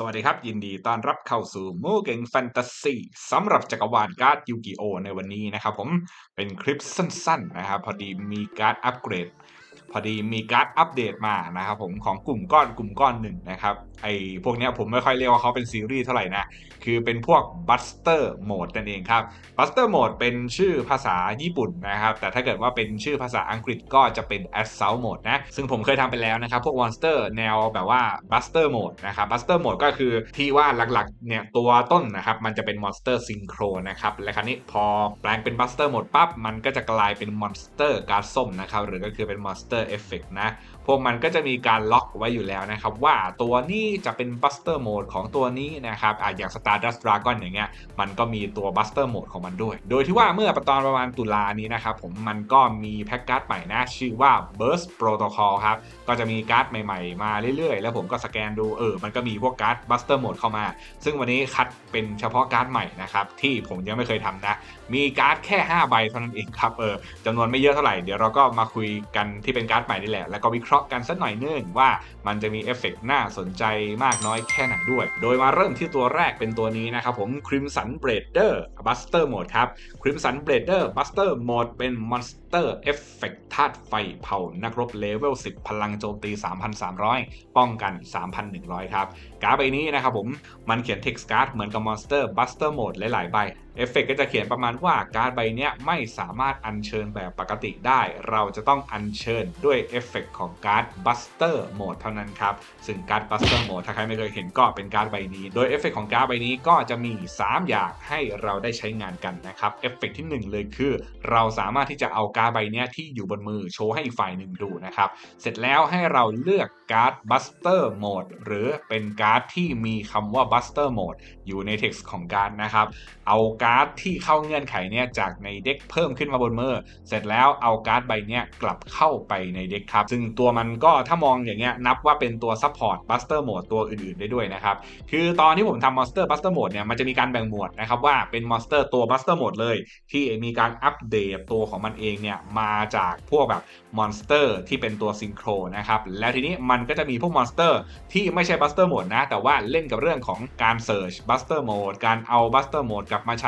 สวัสดีครับ ยินดีต้อนรับเข้าสู่มูเก่งแฟนตาซีสำหรับจักรวาลการ์ดยูกิโอในวันนี้นะครับผมเป็นคลิปสั้นๆนะครับ พอดีมีการ์ดอัปเกรด พอดีมีการ์ดอัปเดตมานะครับผมของกลุ่มก้อนกลุ่มก้อนหนึ่งนะครับไอพวกเนี้ยผมไม่ค่อยเรียกว่าเขาเป็นซีรีส์เท่าไหร่นะ คือเป็นพวก Buster Mode นั่นเองครับ Buster Mode เป็นชื่อภาษาญี่ปุ่นนะครับ แต่ถ้าเกิดว่าเป็นชื่อภาษาอังกฤษก็จะเป็น Assault Mode นะ ซึ่งผมเคยทำไปแล้วนะครับ พวก Monster แนวแบบว่า Buster Mode นะครับ Buster Mode ก็คือที่ว่าหลักๆเนี่ยตัวต้นนะครับ มันจะเป็น Monster Synchro นะครับ และคราวนี้พอแปลงเป็น Buster Mode ปั๊บมันก็จะกลายเป็น Monster การ์ดส้มนะครับหรือก็คือเป็น Monster Effect นะ พวกมันก็จะมีการล็อกไว้อยู่แล้วนะครับ ว่าตัวนี้จะเป็น Buster Mode ของตัวนี้นะครับออย่าง Stardust Dragon อย่างเงี้ยมันก็มีตัว Buster Mode ของมันด้วย โดยที่ว่าเมื่อตอนประมาณตุลานี้นะครับผมมันก็มีแพ็กการ์ดใหม่นะชื่อว่า Burst Protocol ครับก็จะมีการ์ดใหม่ๆ มาเรื่อยๆ แล้วผมก็สแกนดูเออมันก็มีพวกการ์ด Buster Mode เข้ามา ซึ่งวันนี้คัดเป็นเฉพาะการ์ดใหม่นะครับที่ผมยังไม่เคยทำนะ มีการ์ดแค่5ใบเท่านั้นเองครับเออจำนวนไม่เยอะเท่าไหร่เดี๋ยวเราก็มาคุยกันที่เป็นการ์ดใหม่นี่แหละ แล้วก็วิเคราะห์กันสักหน่อยนึงว่ามันจะมีเอฟเฟกต์น่าสนใจมากน้อยแค่ไหนด้วย โดยมาเริ่มที่ตัวแรกเป็นตัวนี้นะครับผม Crimson Blader Buster Mode ครับ Crimson Blader Buster Mode เป็น Monster Effect ธาตุไฟเผานักรบเลเวล10 พลังโจมตี 3,300 ป้องกัน 3,100 ครับ การ์ดใบนี้นะครับผมมันเขียน text card เหมือนกับ Monster Buster Mode หลายๆใบ เอฟเฟกก็จะเขียนประมาณว่าการ์ดใบนี้ไม่สามารถอัญเชิญแบบปกติได้ เราจะต้องอัญเชิญด้วยเอฟเฟกของการ์ด Buster Mode เท่านั้นครับ ซึ่งการ์ด Buster Mode ถ้าใครไม่เคยเห็นก็เป็นการ์ดใบนี้ โดยเอฟเฟกของการ์ดใบนี้ก็จะมี 3 อย่างให้เราได้ใช้งานกันนะครับเอฟเฟกที่ 1 เลยคือ เราสามารถที่จะเอาการ์ดใบนี้ที่อยู่บนมือโชว์ให้อีกฝ่ายหนึ่งดูนะครับเสร็จแล้วให้เราเลือกการ์ด Buster Mode หรือเป็นการ์ดที่มีคำว่า Buster Mode อยู่ใน text ของการ์ดนะครับเอาการการ์ดที่เข้าเงื่อนไขเนี่ยจากในเด็กเพิ่มขึ้นมาบนมือเสร็จแล้วเอาการ์ดใบเนี้ยกลับเข้าไปในเด็กครับ ซึ่งตัวมันก็ถ้ามองอย่างเงี้ยนับว่าเป็นตัว Support Buster Mode ตัวอื่นๆได้ด้วยนะครับ คือตอนที่ผมทำ Monster Buster Mode เนี่ยมันจะมีการแบ่งหมวดนะครับว่าเป็น Monster ตัว Buster Mode เลย ที่มีการอัปเดตตัวของมันเองเนี่ยมาจากพวกแบบมอนสเตอร์ที่เป็นตัวซิงโครนะครับแล้วทีนี้มันก็จะมีพวกมอนสเตอร์ที่ไม่ใช่บัสเตอร์โหมดนะแต่ว่าเล่นกับเรื่องของการเซิร์ชบัสเตอร์โหมดการเอาบัสเตอร์โหมดกลับมาใช้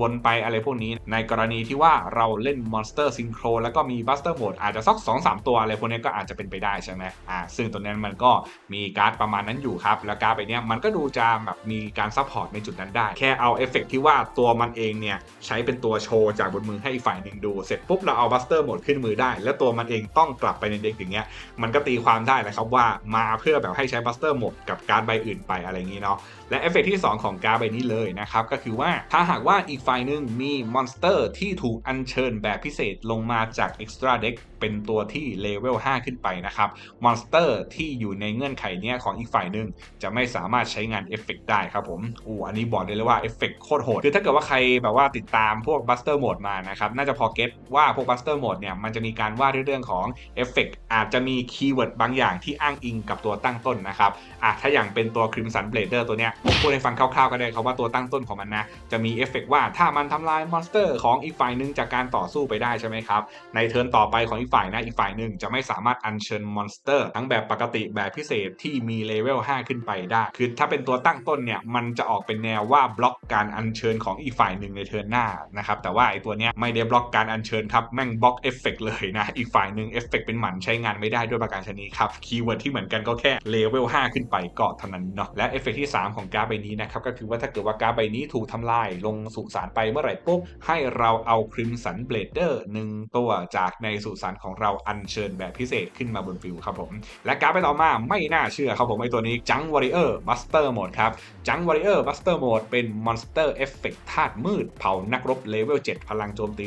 วนๆไปอะไรพวกนี้ ในกรณีที่ว่าเราเล่นมอนสเตอร์ซิงโครแล้วก็มีบัสเตอร์โหมดอาจจะสัก2 3ตัวอะไรพวกนี้ก็อาจจะเป็นไปได้ใช่ไหมอ่าซึ่งตัวนั้นมันก็มีการ์ดประมาณนั้นอยู่ครับ แล้วการ์ดไปเนี้ยมันก็ดูจะแบบมีการซัพพอร์ตในจุดนั้นได้ แค่เอาเอฟเฟกที่ว่าตัวมันเองเนี่ยใช้เป็นตัวโชว์จากบนมือให้อีกฝ่ายหนึ่งดู เสร็จปุ๊บเราเอาบัสเตอร์โหมดขึ้นมือได้ แล้วตัวมันเองต้องกลับไปในเด็กอย่างเงี้ยมันก็ตีความได้นะครับว่ามาเพื่อแบบให้ใช้บัสเตอร์โหมดกับการ์ดใบอื่นไปอะไรอย่างนี้เนาะและเอฟเฟกที่ 2 ของการ์ดใบนี้เลยนะครับก็คือว่าถ้าหากว่าอีกฝ่ายหนึ่งมีมอนสเตอร์ที่ถูกอัญเชิญแบบพิเศษลงมาจาก Extra Deck เป็นตัวที่เลเวล 5 ขึ้นไปนะครับ มอนสเตอร์ที่อยู่ในเงื่อนไขเนี้ยของอีกฝ่ายหนึ่งจะไม่สามารถใช้งานเอฟเฟกได้ครับผมอู้อันนี้บอกได้เลยว่าเอฟเฟกโคตรโหด คือถ้าเกิดว่าใครแบบว่าติดตามพวกบัสเตอร์โหมดมานะครับ น่าจะพอเก็ตว่าพวกบัสเตอร์โหมดเนี่ยมันจะมีการว่าดเรื่องของเอฟเฟกอาจจะมีคีย์เวิร์ดบางอย่างที่อ้างอิงกับตัวตั้งต้นนะครับอะถ้าอย่างเป็นตัว Crimson Blader ตัวเนี้ยพูดให้ฟังคร่าวๆก็ได้ครับว่าตัวตั้งต้นของมันนะจะมีีเอฟเฟกว่าถ้ามันทำลายมอนสเตอร์ของอีกฝ่ายหนึ่งจากการต่อสู้ไปได้ใช่ไหมครับ ในเทิร์นต่อไปของอีกฝ่ายนะอีกฝ่ายหนึ่งจะไม่สามารถอัญเชิญมอนสเตอร์ทั้งแบบปกติแบบพิเศษที่มีเลเวล5ขึ้นไปได้ คือถ้าเป็นตัวตั้งต้นเนี่ยมันจะออกเป็นแนวว่าบล็อกการอัญเชิญของอีกฝ่ายหนึ่งในเทิร์นหน้านะครับแต่ว่าไอตัวเนี้ยไม่ได้บล็อกการอัญเชิญครับแม่งบล็อกเอฟเฟกเลยนะอีกฝ่ายหนึ่งเอฟเฟกเป็นหมันใช้งานไม่ได้ด้วยประการชนีครับคีย์เวิร์ดที่เหมือนกันก็แค่เลเวล5ขึ้นไปก็เท่านั้นเนาะและเอฟเฟกที่ 3 ของการ์ดใบนี้นะครับก็คือว่าถ้าเกิดว่าการ์ดใบนี้ถูกทำลายลงสุสานไปเมื่อไหร่ปุ๊บให้เราเอาคริมสันเบลเดอร์หนึ่งตัวจากในสุสานของเราอัญเชิญแบบพิเศษขึ้นมาบนฟิลครับผม และการไปต่อมาไม่น่าเชื่อครับผมไอตัวนี้จังวอริเออร์บัสเตอร์โหมดครับจังวอริเออร์บัสเตอร์โหมดเป็นมอนสเตอร์เอฟเฟกต์ธาตุมืดเผานักรบเลเวล 7 พลังโจมตี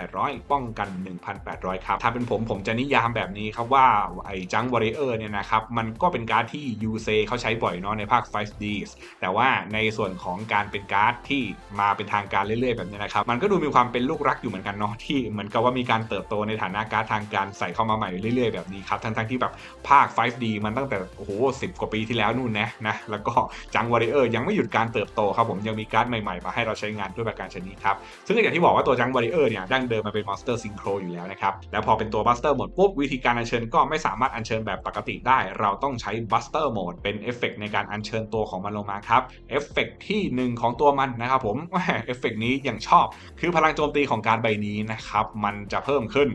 2,800 ป้องกัน 1,800 ครับ ถ้าเป็นผมผมจะนิยามแบบนี้ครับว่าไอจังวอริเออร์เนี่ยนะครับ มันก็เป็นการ์ดที่ยูเซเขาใช้บ่อยเนาะในภาค 5D แต่ว่าในส่วนของการเป็นการ์ดที่มาเป็นทางการเรื่อยๆแบบนี้นะครับมันก็ดูมีความเป็นลูกรักอยู่เหมือนกันเนาะที่เหมือนกับว่ามีการเติบโตในฐานะการทางการใส่เข้ามาใหม่เรื่อยๆแบบนี้ครับทั้งๆที่แบบภาค 5D มันตั้งแต่โอ้โหสิกว่าปีที่แล้วนู่นนะนะแล้วก็จังวอริเออร์ยังไม่หยุดการเติบโตครับผมยังมีการ์ดใหม่ๆมาให้เราใช้งานด้วยประการชนิดครับซึ่งอย่างที่บอกว่าตัวจังวอริเออร์เนี่ยดั้งเดิมมาเป็นมอนสเตอร์ซิงโครอยู่แล้วนะครับแล้วพอเป็นตัวบัสเตอร์หมดปุ๊บวิธีการอัญเชิญก็ไม่สามารถอัญเชิญแบบปกติได้ เราต้องใช้บัสเตอร์โหมดเป็นเอฟเฟกในการอัญเชิญตัวของมันลงมาครับเอฟเฟกที่หนึ่งของตัวมันนะครับผมเอฟเฟกนี้อย่างชอบ คือพลังโจมตีของการใบนี้นะครับ มันจะเพิ่มขึ้น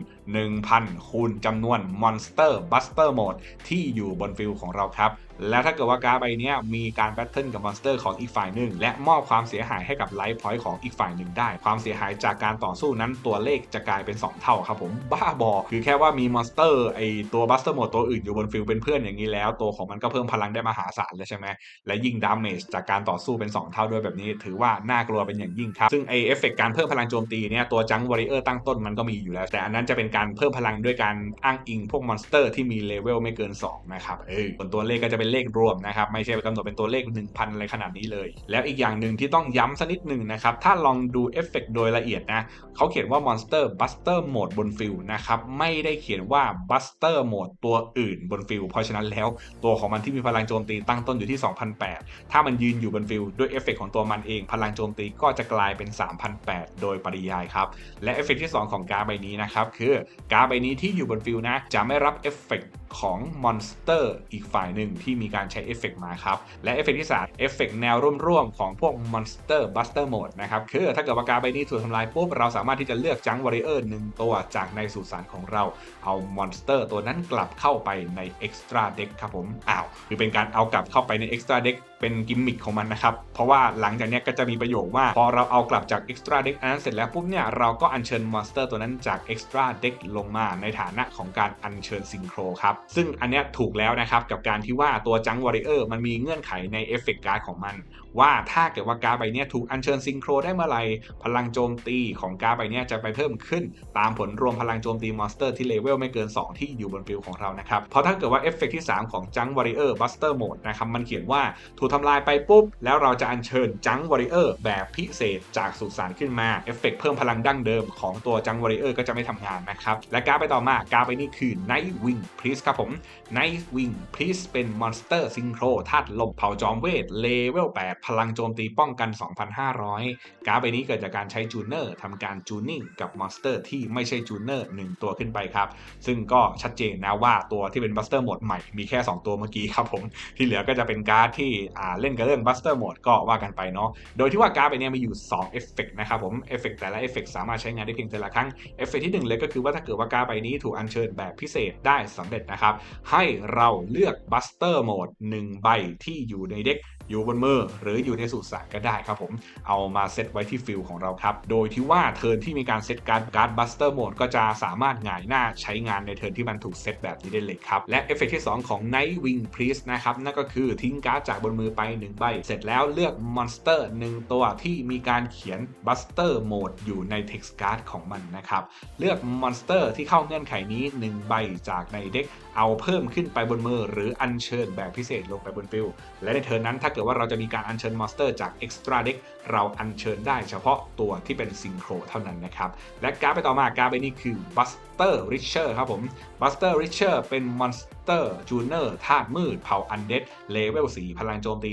1,000 คูณจำนวนมอนสเตอร์บัสเตอร์โหมดที่อยู่บนฟิลของเราครับและถ้าเกิดว่าการดใบนี้มีการแบทเทิลกับมอนสเตอร์ของอีกฝ่ายหนึ่ง และมอบความเสียหายให้กับไลฟ์พอยต์ของอีกฝ่ายหนึ่งได้ ความเสียหายจากการต่อสู้นั้นตัวเลขจะกลายเป็น 2 เท่าครับผมบ้าบอ คือแค่ว่ามีมอนสเตอร์ไอตัวบัสเตอร์โหมดตัวอื่นอยู่บนฟิลเป็นเพื่อนอย่างนี้แล้ว ตัวของมันก็เพิ่มพลังได้มหาศาลแล้วใช่ไหมและยิ่งดาเมจจากการต่อสู้เป็น 2 เท่าด้วยแบบนี้ ถือว่าน่ากลัวเป็นอย่างยิ่งครับซึ่งไอเอฟเฟกการเพิ่มพลังโจมตีเนี่ยตัวจังวอริเออร์ตั้งต้นมันก็มีอยู่แล้ว แต่อันนั้นจะเป็นการเพิ่มพลังด้วยการอ้างอิงพวกมอนสเตอร์ที่มีเลเวลไม่เกิน2นะครับเออส่วนตัวเลขก็จะเป็นเลขรวมนะครับไม่ใช่กำหนดเป็นตัวเลข 1,000 อะไรขนาดนี้เลย แล้วอีกอย่างหนึ่งที่ต้องย้ำสักนิดหนึ่งนะครับถ้าลองดูเอฟเฟกโดยละเอียดนะเขาเขียนว่า Monster Buster Mode บนฟิลนะครับไม่ได้เขียนว่า Buster Mode ตัวอื่นบนฟิลเพราะฉะนั้นแล้วตัวของมันที่มีพลังโจมตีตั้งต้นอยู่ที่ 2,008 ถ้ามันยืนอยู่บนฟิลด้วยเอฟเฟกของตัวมันเอง พลังโจมตีก็จะกลายเป็น 3,008 โดยปริยายครับ และเอฟเฟกที่ 2 ของการ์ดใบนี้นะครับ คือการ์ดใบนี้ที่อยู่บนฟิลนะ จะไม่รับเอฟเฟกของมอนสเตอร์อีกฝ่ายหนึ่งที่มีการใช้เอฟเฟกมาครับ และเอฟเฟกที่3เอฟเฟกแนวร่วมๆของพวก Monster Buster Mode นะครับ คือถ้าเกิดว่ากาใบนี้ถูกทำลายปุ๊บ เราสามารถที่จะเลือกจังวอริเออร์หนึ่งตัวจากในสุสานของเรา เอามอนสเตอร์ตัวนั้นกลับเข้าไปใน Extra Deck ครับผม อ้าวคือเป็นการเอากลับเข้าไปใน Extra Deck เป็นกิมมิคของมันนะครับ เพราะว่าหลังจากนี้ก็จะมีประโยคว่า พอเราเอากลับจาก Extra Deck อันนั้นเสร็จแล้วปุ๊บเนี่ยเราก็อัญเชิญมอนสเตอร์ตัวนั้นจาก Extra Deck ลงมาในฐานะของการอัญเชิญซิงโครครับ ซึ่งอันเนี้ยถูกแล้วนะครับกับการที่ว่าตัวจังวอริเออร์มันมีเงื่อนไขในเอฟเฟกต์การ์ดของมัน ว่าถ้าเกิดว่าการ์ดใบนี้ถูกอัญเชิญซิงโครได้เมื่อไหร่พลังโจมตีของการ์ดใบนี้จะไปเพิ่มขึ้น ตามผลรวมพลังโจมตีมอนสเตอร์ที่เลเวลไม่เกิน 2 ที่อยู่บนฟิลของเรานะครับเพราะถ้าเกิดว่าเอฟเฟกต์ที่3 ของจังวอริเออร์บัสเตอร์โหมดนะครับมันเขียนว่าถูกทำลายไปปุ๊บ แล้วเราจะอัญเชิญจังวอริเออร์แบบพิเศษจากสุสานขึ้นมาเอฟเฟกต์เพิ่มพลังดั้งเดิมของตัวจังวอริเออร์ก็จะไม่ทำงานนะครับและการ์ดไปต่อมาการ์ดไปนี่คือ Night Wing Priest ครับผม Night Wing Priest เป็นมอนสเตอร์ซิงโครธาตุลมเผาจอมเวทเลเวล8พลังโจมตีป้องกัน 2,500 การ์ดใบนี้เกิดจากการใช้จูเนอร์ทำการจูนิ่งกับมอนสเตอร์ที่ไม่ใช่จูเนอร์1ตัวขึ้นไปครับ ซึ่งก็ชัดเจนนะว่าตัวที่เป็นบัสเตอร์โหมดใหม่มีแค่ 2 ตัวเมื่อกี้ครับผม ที่เหลือก็จะเป็นการ์ดที่อ่าเล่นกับเรื่องบัสเตอร์โหมดก็ว่ากันไปเนาะ โดยที่ว่าการ์ดใบนี้มีอยู่2เอฟเฟกนะครับผม เอฟเฟกแต่ละเอฟเฟกสามารถใช้งานได้เพียงแต่ละครั้ง เอฟเฟกที่ 1 เลยก็คือว่าถ้าเกิดว่าการ์ดใบนี้ถูกอัญเชิญแบบพิเศษได้สำเร็จนะครับให้เราเลือกบัสเตอร์โหมด1ใบที่อยู่ในเด็กอยู่บนมือหรืืออยู่ในสุสานก็ได้ครับผม เอามาเซตไว้ที่ฟิลของเราครับ โดยที่ว่าเทิร์นที่มีการเซตการ์ดการ์ดบัสเตอร์โหมดก็จะสามารถหงายหน้าใช้งานในเทิร์นที่มันถูกเซตแบบนี้ได้เลยครับ และเอฟเฟกที่ 2 ของ Night Wing Priest นะครับ นั่นก็คือทิ้งการ์ดจากบนมือไป 1 ใบ เสร็จแล้วเลือกมอนสเตอร์1ตัวที่มีการเขียนบัสเตอร์โหมดอยู่ใน Text Card ของมันนะครับ เลือกมอนสเตอร์ที่เข้าเงื่อนไขนี้ 1 ใบจากในเด็กเอาเพิ่มขึ้นไปบนมือ หรืออัญเชิญแบบพิเศษลงไปบนฟิลและในเทิร์นนั้นถ้าเกิดว่าเราจะมีการอัญเชิญมอนสเตอร์จาก Extra Deck เราอัญเชิญได้เฉพาะตัวที่เป็นซิงโครเท่านั้นนะครับ และการ์ดไปต่อมาการ์ดใบนี้คือ Buster Richer ครับผม Buster Richer เป็นมอนสเตอร์จูเนอร์ธาตุมืดเผ่าอันเดดเลเวล4พลังโจมตี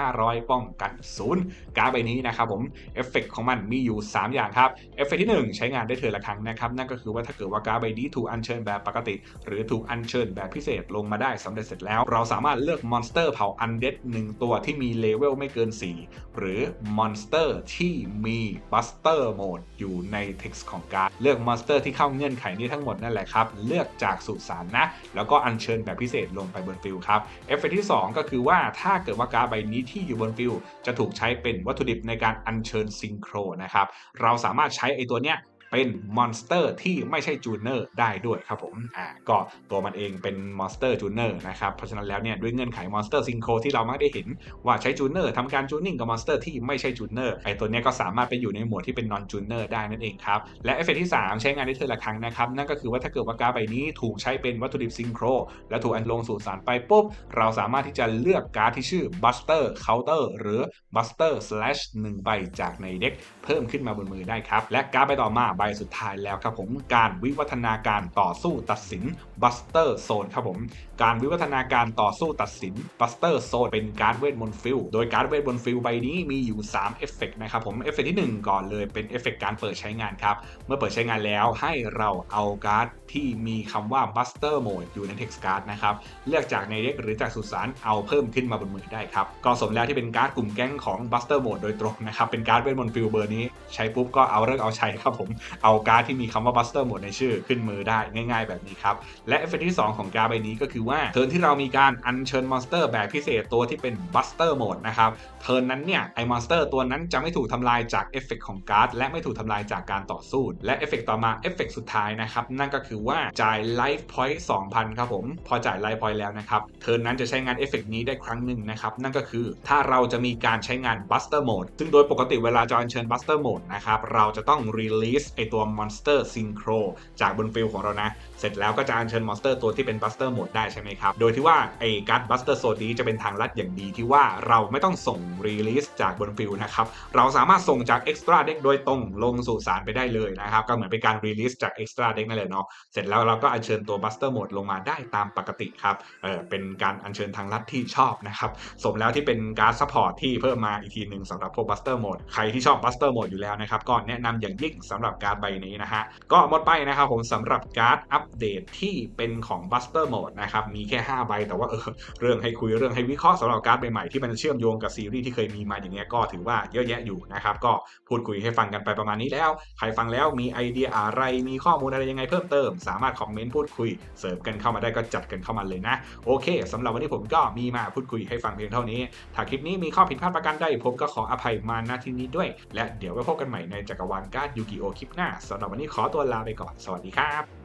1,500 ป้องกัน 0 การ์ดใบนี้นะครับผมเอฟเฟกของมันมีอยู่ 3 อย่างครับเอฟเฟกที่ 1 ใช้งานได้เทือละครั้งนะครับ นั่นก็คือว่าถ้าเกิดว่าการ์ดใบนี้ถูกอัญเชิญแบบปกติ หรือถูกอัญเชิญแบบพิเศษลงมาได้สำเร็จเสร็จแล้ว เราสามารถเลือกมอนสเตอร์เผ่าอันเดด1ตัวที่มีเลเวลไม่เกิน 4 หรือมอนมสเตอร์ที่มีบัสเตอร์โหมดอยู่ใน text ของการ์ดเลือกมอนสเตอร์ที่เข้าเงื่อนไขนี้ทั้งหมดนั่นแหละครับ เลือกจากสุสานนะ แล้วก็อัญเชิญแบบพิเศษลงไปบนฟิลครับเอฟเฟกที่ 2 ก็คือว่าถ้าเกิดว่าการ์ดใบนี้ที่อยู่บนฟิลจะถูกใช้เป็นวัตถุดิบในการอัญเชิญซิงโครนะครับเราสามารถใช้ไอตัวเนี้ย เป็นมอนสเตอร์ที่ไม่ใช่จูเนอร์ได้ด้วยครับผมอ่าก็ตัวมันเองเป็นมอนสเตอร์จูเนอร์นะครับเพราะฉะนั้นแล้วเนี่ยด้วยเงื่อนไขมอนสเตอร์ซิงโครที่เรามักได้เห็นว่าใช้จูเนอร์ทำการจูนิ่งกับมอนสเตอร์ที่ไม่ใช่จูเนอร์ไอตัวเนี้ยก็สามารถไปอยู่ในหมวดที่เป็นนอนจูเนอร์ได้นั่นเองครับและเอฟเฟกที่ 3 ใช้งานได้เทื่อละครั้งนะครับนั่นก็คือว่าถ้าเกิดว่าการ์ดใบนี้ถูกใช้เป็นวัตถุดิบซิงโครและถูกอันลงสู่สารไปปุ๊บเราสามารถที่จะเลือกการ์ดที่ชื่อ Buster Counter หรือ Buster Slash 1ใบจากในเด็กเพิ่มขึ้นมาบนมือได้ครับและการ์ดใบต่อมาบสุดท้ายแล้วครับผมการวิวัฒนาการต่อสู้ตัดสินบัสเตอร์โซนครับผม การวิวัฒนาการต่อสู้ตัดสิน Buster Zone เป็นการเวทมนต์ฟิลโดยการเวทมนต์ฟิลใบนี้มีอยู่ 3 เอฟเฟกต์นะครับผมเอฟเฟกต์ที่ 1 ก่อนเลยเป็นเอฟเฟกต์การเปิดใช้งานครับ เมื่อเปิดใช้งานแล้วให้เราเอาการ์ดที่มีคำว่า Buster Mode อยู่ใน Text Card นะครับเลือกจากในเด็กหรือจากสุสานเอาเพิ่มขึ้นมาบนมือได้ครับก็สมแล้วที่เป็นการ์ดกลุ่มแก๊งของ Buster Mode โดยตรงนะครับเป็นการ์ดเวทมนต์ฟิลเบอร์นี้ใช้ปุ๊บก็เอาเลิกเอาชัยครับผมเอาการ์ดที่มีคำว่า Buster Mode ในชื่อขึ้นมือได้ง่าย ๆ แบบนี้ครับและเอฟเฟกที่ 2 ของการ์ดใบนี้ก็คือว่าเทิร์นที่เรามีการอัญเชิญมอนสเตอร์แบบพิเศษตัวที่เป็น Buster Mode นะครับเทิร์นนั้นเนี่ยไอมอนสเตอร์ตัวนั้นจะไม่ถูกทำลายจากเอฟเฟกต์ของการ์ดและไม่ถูกทำลายจากการต่อสู้และเอฟเฟกต์ต่อมาเอฟเฟกต์สุดท้ายนะครับนั่นก็คือว่าจ่ายไลฟ์พอยต์2,000ครับผมพอจ่ายไลฟ์พอยต์แล้วนะครับเทิร์นนั้นจะใช้งานเอฟเฟกต์นี้ได้ครั้งหนึ่งนะครับนั่นก็คือถ้าเราจะมีการใช้งาน Buster Mode ซึ่งโดยปกติเวลาจะอัญเชิญ Buster Mode นะครับเราจะต้อง release ไอตัว Monster Synchro จากบนฟิลของเรานะ เสร็จแล้วก็จะอัญเชิญมอนสเตอร์ตัวที่เป็น Buster Mode ได้ใช่ไหมครับ โดยที่ว่าไอ้การ์ด Buster Zone นี้จะเป็นทางลัดอย่างดีที่ว่าเราไม่ต้องส่ง Release จากบนฟิลนะครับ เราสามารถส่งจาก Extra Deck โดยตรงลงสู่สารไปได้เลยนะครับ ก็เหมือนเป็นการ Release จาก Extra Deck นั่นแหละเนาะ เสร็จแล้วเราก็อัญเชิญตัว Buster Mode ลงมาได้ตามปกติครับ เออเป็นการอัญเชิญทางลัดที่ชอบนะครับ สมแล้วที่เป็นการ์ดซัพพอร์ตที่เพิ่มมาอีกทีหนึ่งสำหรับพวก Buster Mode ใครที่ชอบ Buster Mode อยู่แล้วนะครับก็แนะนำอย่างยิ่งสำหรับการ์ดใบนี้นะฮะก็หมดไปนะครับผมสำหรับการ์ดอัปเดตที่เป็นของ Buster Mode นะครับมีแค่ 5 ใบ แต่ว่าเออเรื่องให้คุยเรื่องให้วิเคราะห์สำหรับการ์ดใหม่ๆที่มันเชื่อมโยงกับซีรีส์ที่เคยมีมาอย่างเงี้ยก็ถือว่าเยอะแยะอยู่นะครับก็พูดคุยให้ฟังกันไปประมาณนี้แล้ว ใครฟังแล้วมีไอเดียอะไรมีข้อมูลอะไรยังไงเพิ่มเติม สามารถคอมเมนต์พูดคุยเสริมกันเข้ามาได้ก็จัดกันเข้ามาเลยนะโอเคสำหรับวันนี้ผมก็มีมาพูดคุยให้ฟังเพียงเท่านี้ถ้าคลิปนี้มีข้อผิดพลาดประการใดผมก็ขออภัยมาณที่นี้ด้วย และเดี๋ยวไว้พบกันใหม่ในจักรวาลการ์ดยูกิโอคลิปหน้าสำหรับวันนี้ขอตัวลาไปก่อนสวัสดีครับ